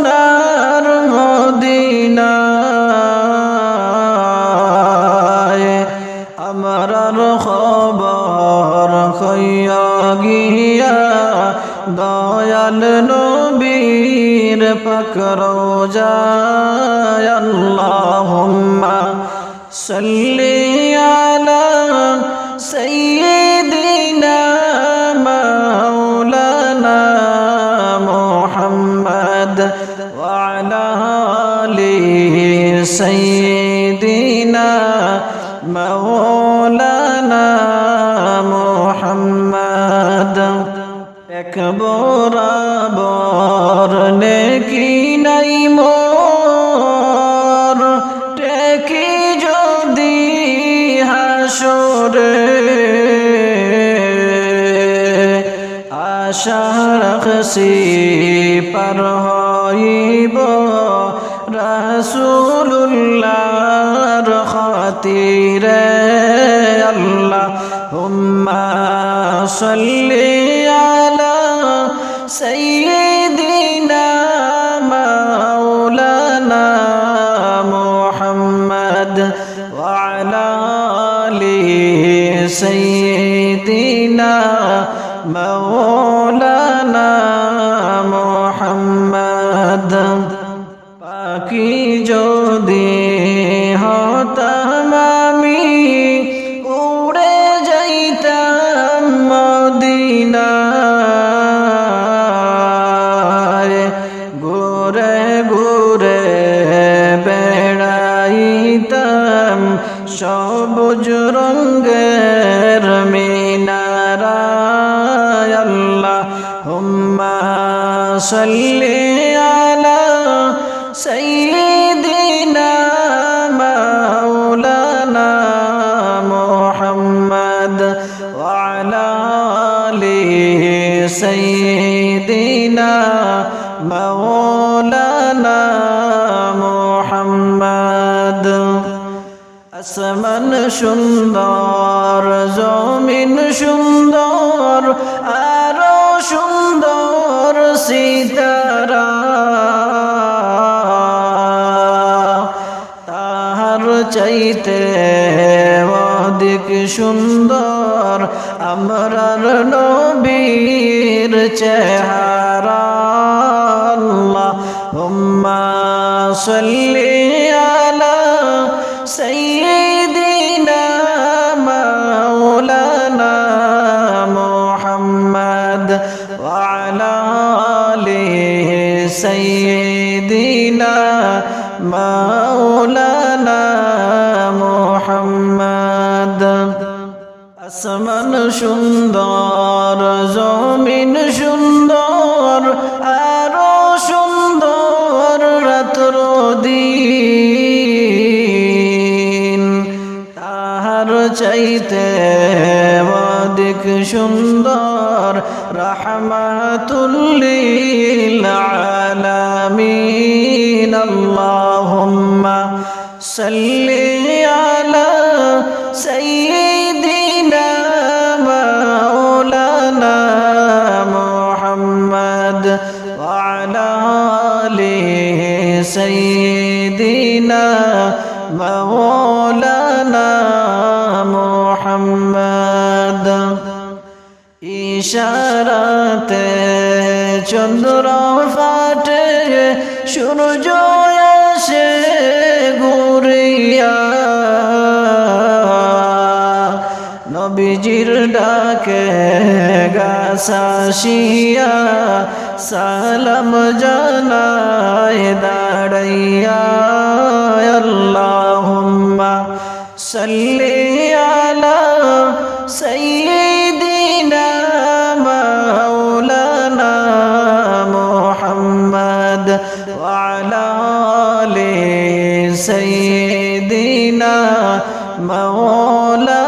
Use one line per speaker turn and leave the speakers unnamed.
সোনার মদিনায় আমার খবর খইয়া গিয়া দয়াল নবীর পাকরো যায় আল্লাহুম্মা সাল্লি আলা সাইয়্যিদিনা মাওলানা মুহাম্মদ এক বরাবর নেকি নাই মোর। টেকি যদি হাসরে আশা রাখছি পার হইব। রাসূলুল্লাহর খাতিরে আল্লাহ হুম্মা সাল্লি আলা সাইয়্যিদিনা মাওলানা মুহাম্মদ ওয়া আলা আলি সাইয়্যিদিনা মাওলানা সবুজ রঙ্গের মিনারায়। আল্লাহ হুম্মা সাল্লি সাইয়্যিদিনা মাওলানা মুহাম্মদ। আসমান সুন্দর জমিন সুন্দর আরও সুন্দর সীতারা। তাহার চাইতে অধিক সুন্দর আমরার নবীর চেহারা। আল্লাহ হুম্মা সাল্লি আসমান সুন্দর, জমিন সুন্দর, আরও সুন্দর রাত্র দিন। তাহার চাইতে অধিক সুন্দর রহমাতুল্লিল আলামিন। আল্লাহুম্মা সাল্লি আলা সাইয়্যিদিনা ওয়া আলা আলি সাইয়্যিদিনা মাওলানা মুহাম্মদ। ইশারাতে চন্দ্র ফাটে, সূর্য আসে ঘুরিয়া। নবীজির ডাকে গাছাশিয়া সালাম জানায় দাঁড়াইয়া আল্লাহুম্মা সাল্লি আলা সাইয়্যিদিনা মাওলানা মুহাম্মদ ওয়া আলা আলি সাইয়্যিদিনা মাওলানা